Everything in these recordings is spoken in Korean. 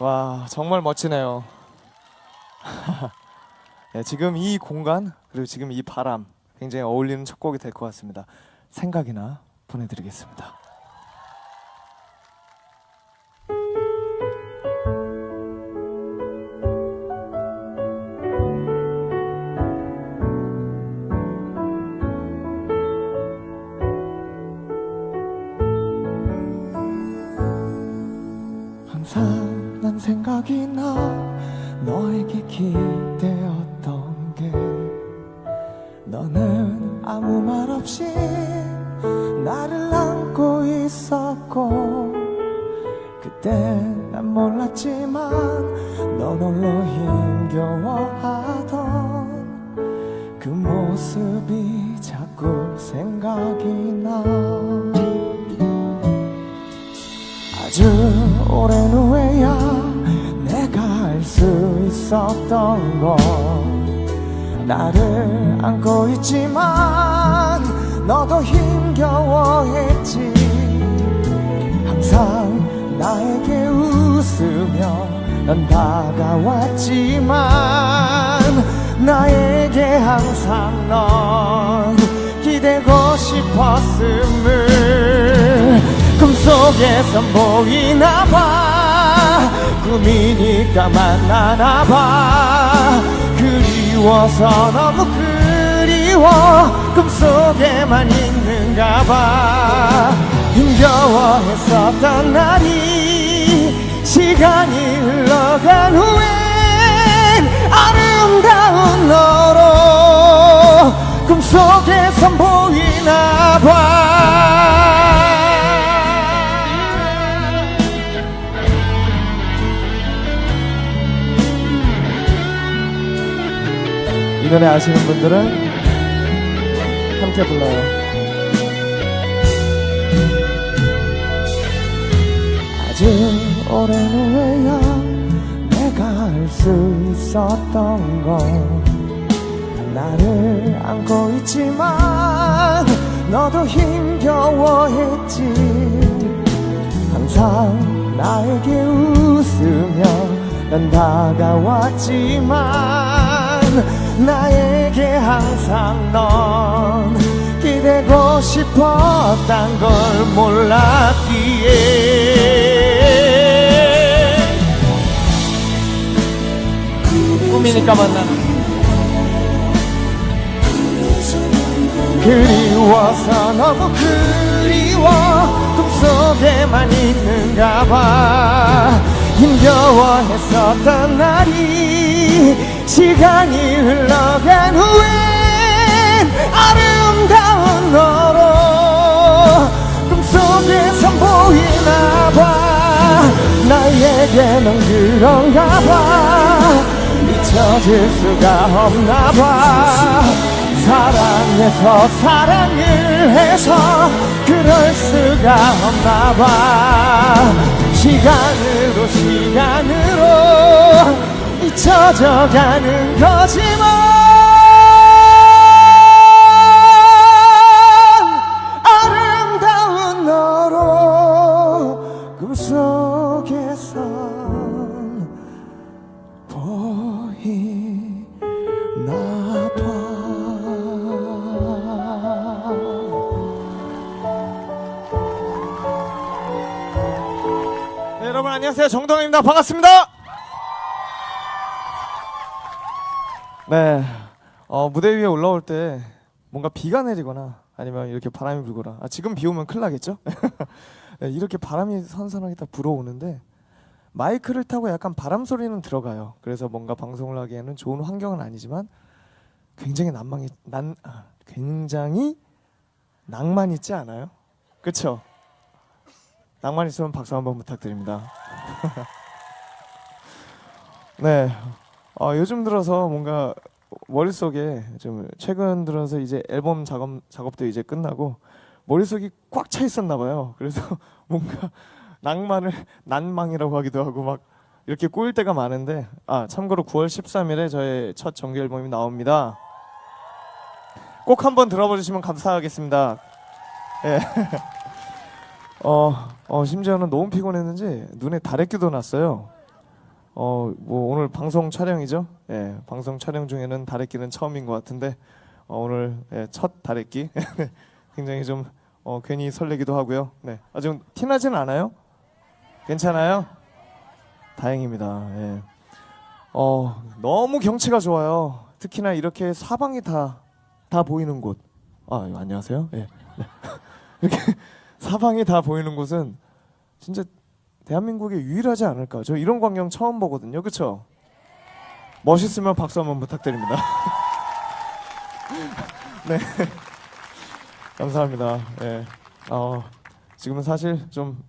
와 정말 멋지네요. 네, 지금 이 공간 그리고 지금 이 바람 굉장히 어울리는 첫 곡이 될 것 같습니다. 생각이나 보내드리겠습니다. 항상 난 생각이 나. 너에게 기대었던 게 너는 아무 말 없이 나를 안고 있었고 그때 난 몰랐지만 넌 홀로 힘겨워하던 그 모습이 자꾸 생각이 나. 아주 오랜 있었던 건 나를 안고 있지만 너도 힘겨워했지. 항상 나에게 웃으며 넌 다가왔지만 나에게 항상 넌 기대고 싶었음을 꿈속에서 보이나 봐 꿈이니까 만나나 봐. 그리워서 너무 그리워. 꿈속에만 있는가 봐. 힘겨워했었던 날이 시간이 흘러간 후엔 아름다운 너로 꿈속에서 보이나 봐 이 노래 아시는 분들은 함께 불러요. 아주 오랜 후에야 내가 알 수 있었던 건 나를 안고 있지만 너도 힘겨워했지 항상 나에게 웃으며 난 다가왔지만 나에게 항상 넌 기대고 싶었단 걸 몰랐기에. 꿈이니까 만나는 그리워서 너무 그리워. 꿈속에만 있는가 봐. 힘겨워했었던 날이 시간이 흘러간 후엔 아름다운 너로 꿈속에서 보이나 봐. 나에게는 그런가 봐. 잊혀질 수가 없나 봐. 사랑해서 사랑을 해서 그럴 수가 없나 봐. 시간으로 시간으로 잊혀져 가는 거지만 아름다운 너로 꿈속에선 보이나 봐. 네, 여러분 안녕하세요. 정동입니다. 반갑습니다 네. 어, 무대 위에 올라올 때 뭔가 비가 내리거나 아니면 이렇게 바람이 불거나 아, 지금 비 오면 큰일 나겠죠? 네, 이렇게 바람이 선선하게 딱 불어오는데 마이크를 타고 약간 바람 소리는 들어가요. 그래서 뭔가 방송을 하기에는 좋은 환경은 아니지만 굉장히 낭만이 난 아, 굉장히 낭만 있지 않아요? 그쵸? 낭만 있으면 박수 한번 부탁드립니다. 네, 어, 요즘 들어서 뭔가 머릿속에 좀 최근 들어서 이제 앨범 작업 작업도 이제 끝나고 머릿속이 꽉 차 있었나 봐요. 그래서 뭔가 낭만을 난망이라고 하기도 하고 막 이렇게 꼬일 때가 많은데 아 참고로 9월 13일에 저의 첫 정규 앨범이 나옵니다. 꼭 한번 들어보시면 감사하겠습니다. 예. 어, 어 심지어는 너무 피곤했는지 눈에 다래끼도 났어요. 어, 뭐 오늘 방송 촬영이죠. 예, 방송 촬영 중에는 다래끼는 처음인 것 같은데 어, 오늘 예, 첫 다래끼 굉장히 좀 어, 괜히 설레기도 하고요. 네, 아직 티나지는 않아요? 괜찮아요? 다행입니다. 예. 어, 너무 경치가 좋아요. 특히나 이렇게 사방이 다 다 보이는 곳. 아, 예, 안녕하세요. 예. 네. 이렇게 사방이 다 보이는 곳은 진짜 대한민국에 유일하지 않을까. 저 이런 광경 처음 보거든요. 그렇죠? 멋있으면 박수 한번 부탁드립니다. 네. 감사합니다. 예. 어, 지금은 사실 좀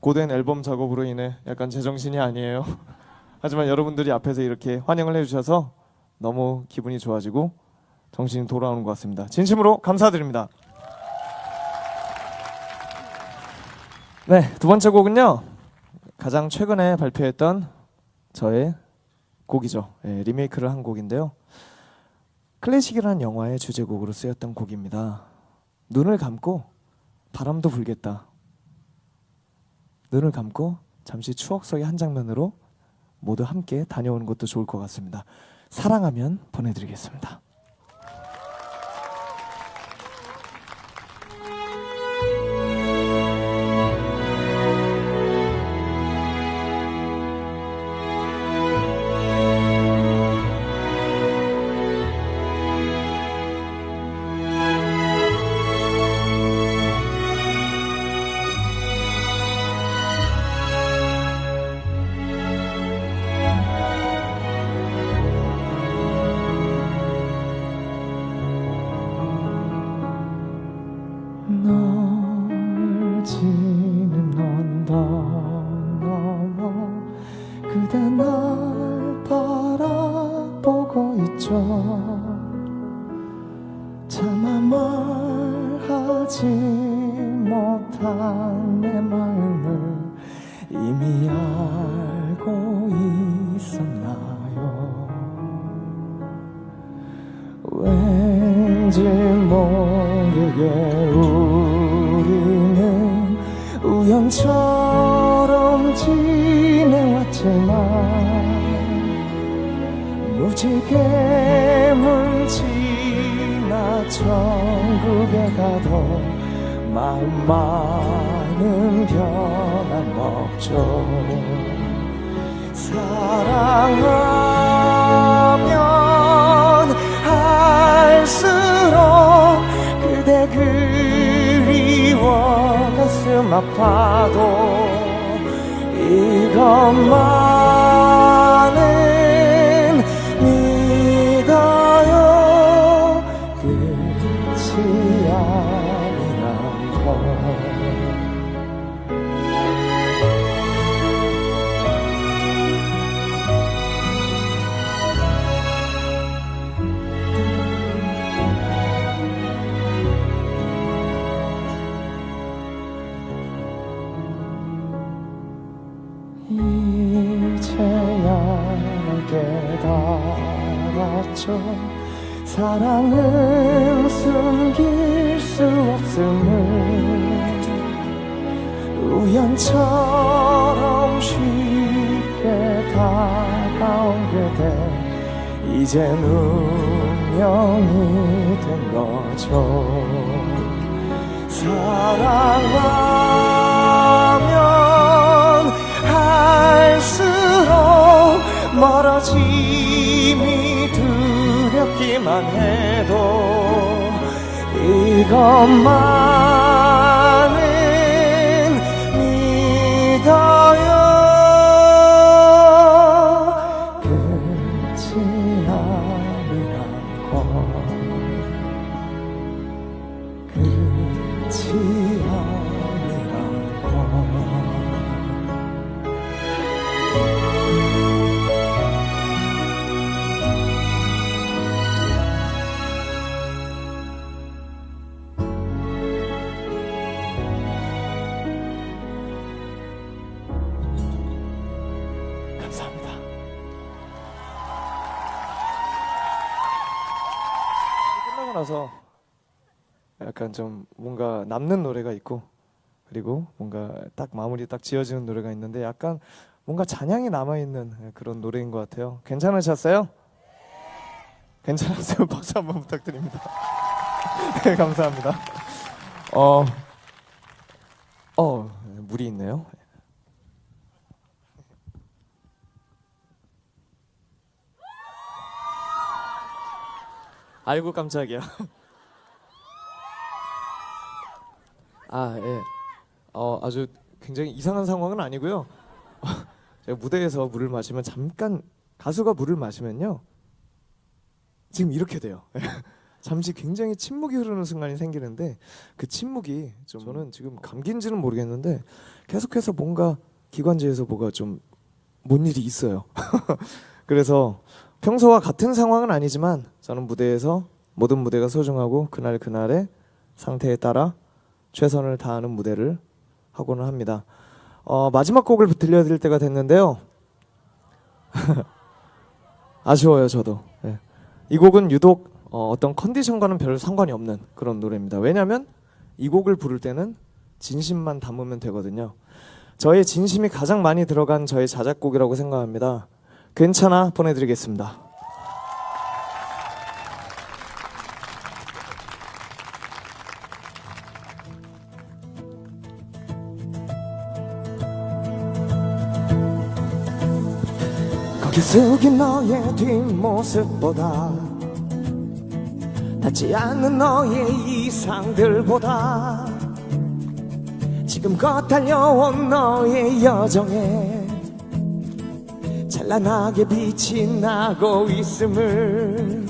고된 앨범 작업으로 인해 약간 제정신이 아니에요. 하지만 여러분들이 앞에서 이렇게 환영을 해주셔서 너무 기분이 좋아지고 정신이 돌아오는 것 같습니다. 진심으로 감사드립니다. 네, 두 번째 곡은요. 가장 최근에 발표했던 저의 곡이죠. 예, 리메이크를 한 곡인데요. 클래식이라는 영화의 주제곡으로 쓰였던 곡입니다. 눈을 감고 바람도 불겠다. 눈을 감고 잠시 추억 속의 한 장면으로 모두 함께 다녀오는 것도 좋을 것 같습니다. 사랑하면 보내드리겠습니다. 우연처럼 지내왔지만 무지개물 지나 천국에 가도 마음만은 변함없죠. 사랑하면 할수록 그대 그리워 가슴 아파도 이것만은 이제야 날 깨달았죠. 사랑은 숨길 수 없음을 우연처럼 쉽게 다가온 그대 이젠 운명이 된 거죠. 사랑하 두렵기만 해도 이것만은 믿어요. 끝이 아니란 걸 끝이 아니란 나서 약간 좀 뭔가 남는 노래가 있고 그리고 뭔가 딱 마무리 딱 지어지는 노래가 있는데 약간 뭔가 잔향이 남아 있는 그런 노래인 것 같아요. 괜찮으셨어요? 괜찮았어요? 박수 한번 부탁드립니다. 네, 감사합니다. 어, 어, 물이 있네요. 아이고 깜짝이야. 아, 예. 어, 아주 굉장히 이상한 상황은 아니고요. 제가 무대에서 물을 마시면 잠깐 가수가 물을 마시면요. 지금 이렇게 돼요. 잠시 굉장히 침묵이 흐르는 순간이 생기는데 그 침묵이 좀 저는 지금 감기인지는 모르겠는데 계속해서 뭔가 기관지에서 뭐가 좀 뭔 일이 있어요. 그래서 평소와 같은 상황은 아니지만 저는 무대에서 모든 무대가 소중하고 그날 그날의 상태에 따라 최선을 다하는 무대를 하고는 합니다. 어, 마지막 곡을 들려드릴 때가 됐는데요. 아쉬워요, 저도. 예. 이 곡은 유독 어, 어떤 컨디션과는 별 상관이 없는 그런 노래입니다. 왜냐하면 이 곡을 부를 때는 진심만 담으면 되거든요. 저의 진심이 가장 많이 들어간 저의 자작곡이라고 생각합니다. 괜찮아 보내드리겠습니다. 고개 숙인 너의 뒷모습보다 닿지 않는 너의 이상들보다 지금껏 달려온 너의 여정에 찬란하게 빛이 나고 있음을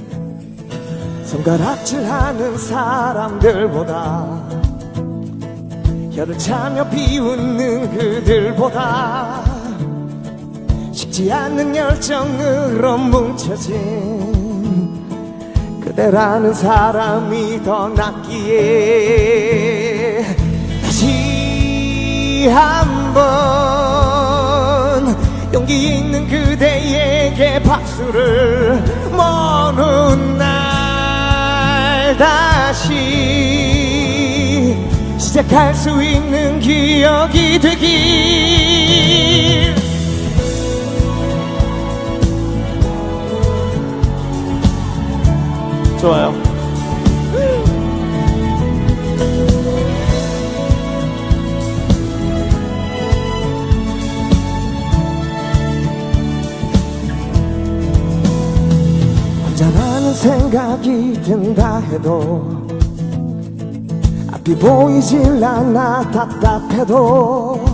손가락질하는 사람들보다 혀를 차며 비웃는 그들보다 식지 않는 열정으로 뭉쳐진 그대라는 사람이 더 낫기에 다시 한번 용기 있는 그대에게 박수를 모는 날 다시 시작할 수 있는 기억이 되길 좋아요. 생각이 든다 해도 앞이 보이질 않아 답답해도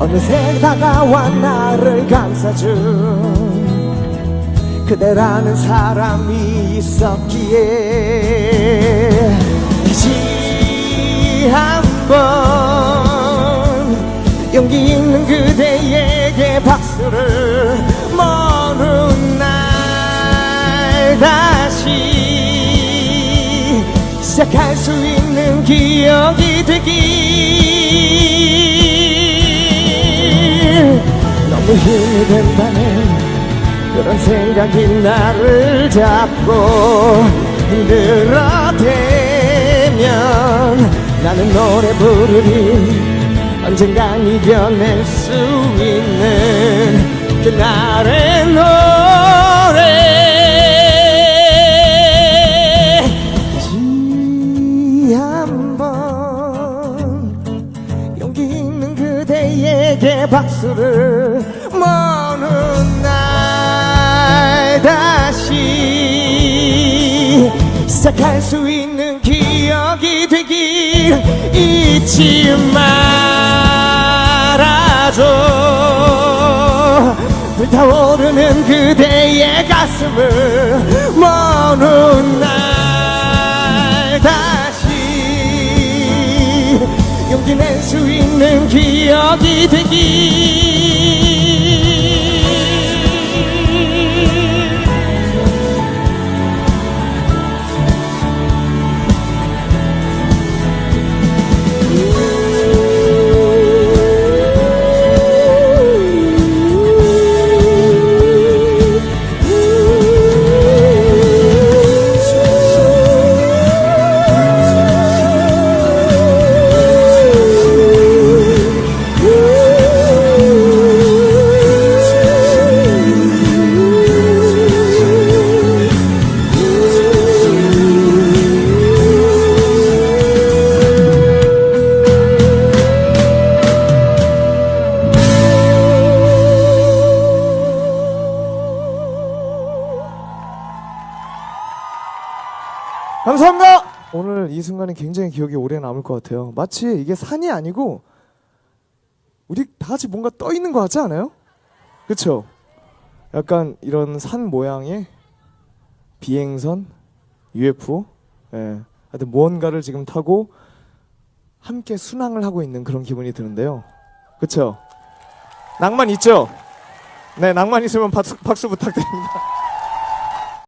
어느새 다가와 나를 감싸준 그대라는 사람이 있었기에 다시 한번 용기 있는 그대에게 박수를 다시 시작할 수 있는 기억이 되길. 너무 힘이 된다는 그런 생각이 나를 잡고 힘들어대면 나는 노래 부르리 언젠간 이겨낼 수 있는 그날의 노 그대에게 박수를 모는 날 다시 시작할 수 있는 기억이 되길 잊지 말아줘. 불타오르는 그대의 가슴을 모는 날 다시 용기 낼 수 있는 기억이 되길 오늘 이 순간이 굉장히 기억에 오래 남을 것 같아요. 마치 이게 산이 아니고 우리 다 같이 뭔가 떠 있는 것 같지 않아요? 그렇죠? 약간 이런 산 모양의 비행선, UFO, 예, 하여튼 무언가를 지금 타고 함께 순항을 하고 있는 그런 기분이 드는데요. 그렇죠? 낭만 있죠? 네, 낭만 있으면 박수, 박수 부탁드립니다.